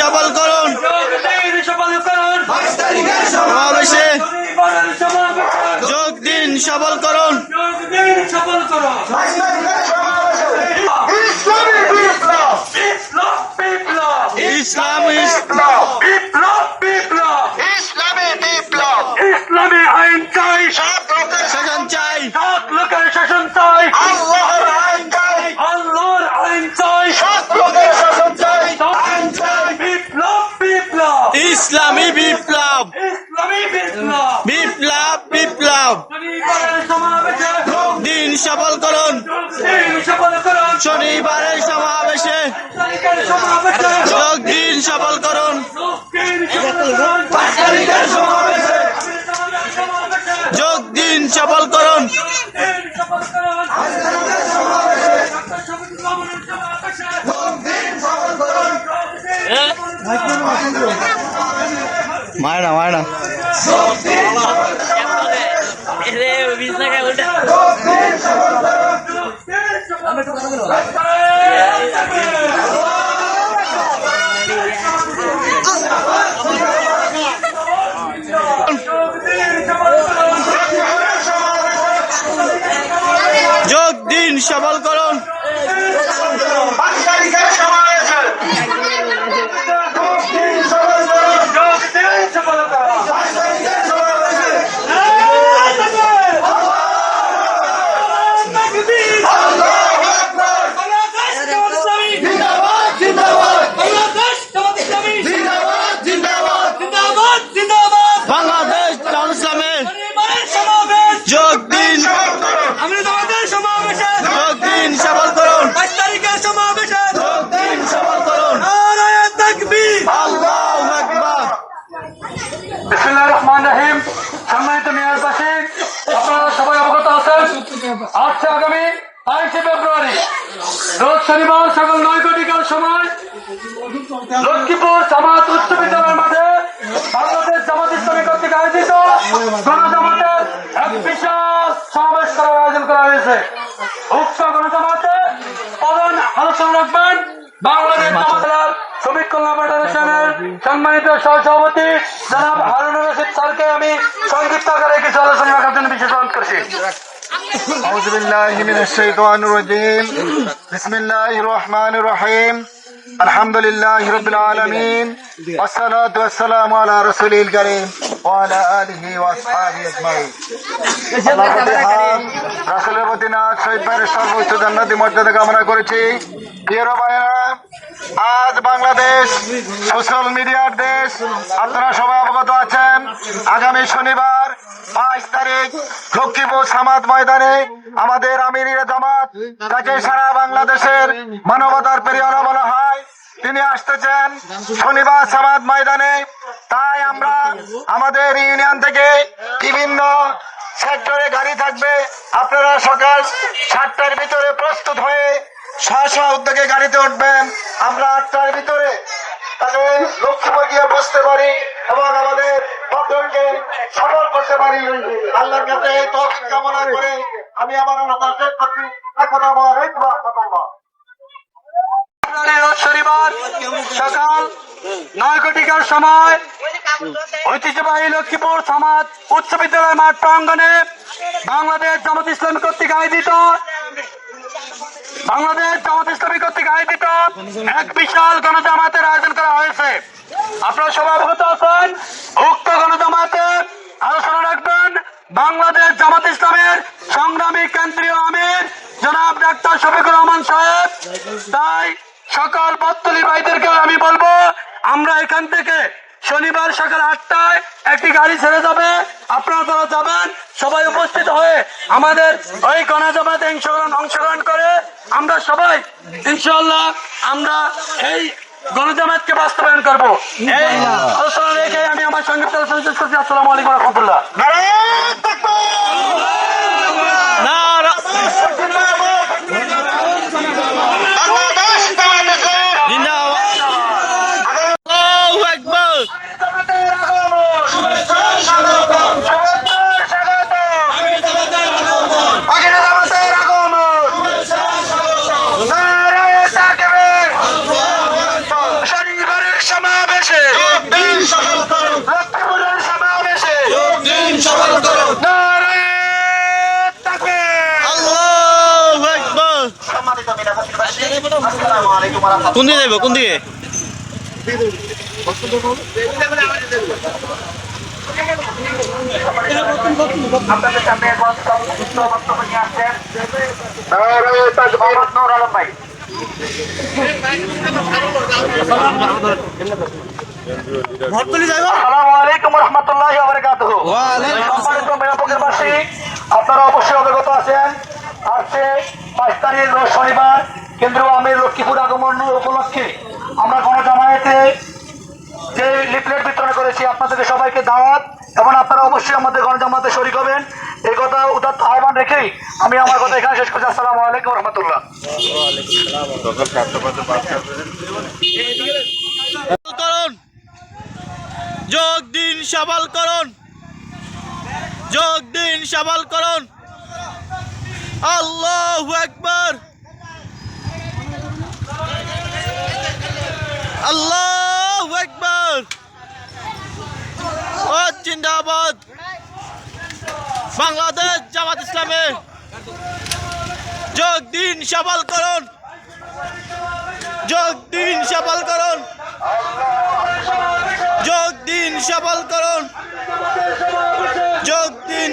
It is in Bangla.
সফল করুন। যোগ দিন সফল করুন। সমাবেশে যোগ দিন সফল ইসলাম ইসলামী বিপ্লব। ইসলামী আইন চাই। সব লোকের চাই সৎ দিন সফল করুন। দিন সফল করুন। শনিবারের সমাবেশে তারিখের সমাবেশে যোগ দিন সফল করুন। যোগ দিন সফল করুন। তারিখের সমাবেশে সমাবেশে যোগ দিন সফল করুন দিন সফল করুন ডক্টর শফিকুর রহমানের সমাবেশে যোগ দিন সফল করুন মায়না মায়না যোগ দিন সফল করুন পাঁচ তারিখের সমাবেশে যোগ দিন সফল করুন পাঁচ তারিখের সমাবেশে আল্লাহু আকবার জিন্দাবাদ জিন্দাবাদ জিন্দাবাদ জিন্দাবাদ বাংলাদেশ জামাত ইসলামে যোগ দিন সফল করুন যোগ দিন সফল করুন পাঁচ তারিখের সমাবেশে যোগ দিন সফল করুন নারায়ণ তাকবীর আল্লাহু আকবার বিসমিল্লাহির রহমানির রহিম সম্মানিত মেয়রবাসী আপনারা সবাই অবগত আছেন আজকে আগামী বাইশে ফেব্রুয়ারি রোজ শনিবার সকাল নয় ঘটিকার সময়। লক্ষ্মীপুর জামাত উচ্চ বিদ্যালয়ের মাঠে বাংলাদেশ জামাত ইসলামী কর্তৃক আয়োজিত গণজামাতের এক বিশাল সমাবেশ করার আয়োজন করা হয়েছে। উক্ত গণজামাতে প্রধান আলোচনা রাখবেন বাংলাদেশ কল্যাণ ফেডারেশনের সম্মানিত সহসভাপতি জনাব হারুনুর রশিদ স্যারকে আমি সংক্ষিপ্ত আকারে কিছু আলোচনা রাখার জন্য বিশেষ অনুরোধ করছি أعوذ بالله من الشيطان الرجيم بسم الله الرحمن الرحيم الحمد لله رب العالمين والصلاة والسلام على رسوله الكريم وعلى آله وأصحابه أجمعين আল্লাহর প্রতি হাত, রাসূলের প্রতি নাথ শহীদ ভাইয়ের সর্বোচ্চ জান্নাতি মর্যাদা কামনা করেছি প্রিয় ভাইয়েরা আজ বাংলাদেশ সোশ্যাল মিডিয়ার দেশ। আপনারা সবাই অবগত আছেন, আগামী শনিবার বাইশ তারিখ লক্ষ্মীপুর সামাদ ময়দানে আমাদের আমিরের জামাত তাকে সারা বাংলাদেশের মানবতার পেরিয়ারা বলা হয়, তিনি আসতেছেন শনিবার সামাদ ময়দানে। তাই আমরা আমাদের ইউনিয়ন থেকে বিভিন্ন সেক্টরে গাড়ি থাকবে। আপনারা সকাল সাতটার ভিতরে প্রস্তুত হয়ে স্ব উদ্যোগে গাড়িতে উঠবেন। আমরা আটটার ভিতরে তাহলে লক্ষ্মীপুর গিয়ে বসতে পারি এবং আমাদের ভক্তকে সফল করতে পারি। আল্লাহর কাছে কামনা করে আমি আমার কথা শেষ করছি। এখন আমার সকাল, নয় সময় ঐতিহ্যবাহী লক্ষ্মীপুর সমাজ উচ্চ বিদ্যালয় মাঠ প্রাঙ্গনে বাংলাদেশ জামাত ইসলামী কর্তৃক আয়োজিত বাংলাদেশ জামাত ইসলামী কর্তৃক আয়োজিত এক বিশাল গণজামাতের আয়োজন করা হয়েছে। আপনারা সবাই অবগত আছেন, উক্ত গণজামাতে আলোচনা রাখবেন বাংলাদেশ জামাত ইসলামের সংগ্রামী কেন্দ্রীয় আমির জনাব ডাক্তার শফিকুর রহমান সাহেব। তাই সকল পত্তলি ভাইদেরকে আমি বলব, আমরা এখান থেকে শনিবার সকাল আটটায় একটি গাড়ি ছেড়ে যাবে। আপনারা তারা যাবেন সবাই উপস্থিত হয়ে আমাদের ওই গণজামাতে অংশগ্রহণ অংশগ্রহণ করে আমরা সবাই ইনশাল্লাহ আমরা এই গণজামাতকে বাস্তবায়ন করব। এই আলোচনা রেখে আমি আমার সংক্ষিপ্ত আলোচনা শেষ করছি। আসসালামু আলাইকুম রহমতুল্লাহ নারায়ণ তাকবীর! নারা বাংলাদেশ বাংলাদেশের জিন্দাবাদ আল্লাহু আকবার আগে জামাতের আগমন নারায়ণ তাকবীর! শনিবারের সময় আলাইকুম ওয়া রাহমাতুল্লাহ কোন দিকে যাইব? কোন দিকে? আপনাদের সামনে এখন সংক্ষিপ্ত বক্তব্য নিয়ে আসছেন মোহাম্মদ নূর আলম ভাই আসসালামু। আলাইকুম রহমতুল্লাহ বারকাতুহু সম্মানিত মেরাপকেরবাসী আপনারা অবশ্যই অবগত আছেন। আজকে পাঁচ তারিখ শনিবার কেন্দ্রীয় আমির লক্ষ্মীপুর আগমন উপলক্ষে আমরা গণজামায়াতে যে লিফলেট বিতরণ করেছি, আপনাদেরকে সবাইকে দাওয়াত। এবং আপনারা অবশ্যই আমাদের গণজামাতে শরিক হবেন। এই কথা উদার আহ্বান রেখেই আমি আমার কথা এখানে শেষ করছি। আসসালামু আলাইকুম রহমতুল্লাহ। যোগ দিন সবল করুন। যোগ দিন সবল করুন। আল্লাহ একবার জিন্দাবাদ। বাংলাদেশ জামাত ইসলামে যোগ দিন সবল করুন। যোগ দিন সবল করুন। যোগ দিন সবল করুন যোগ দিন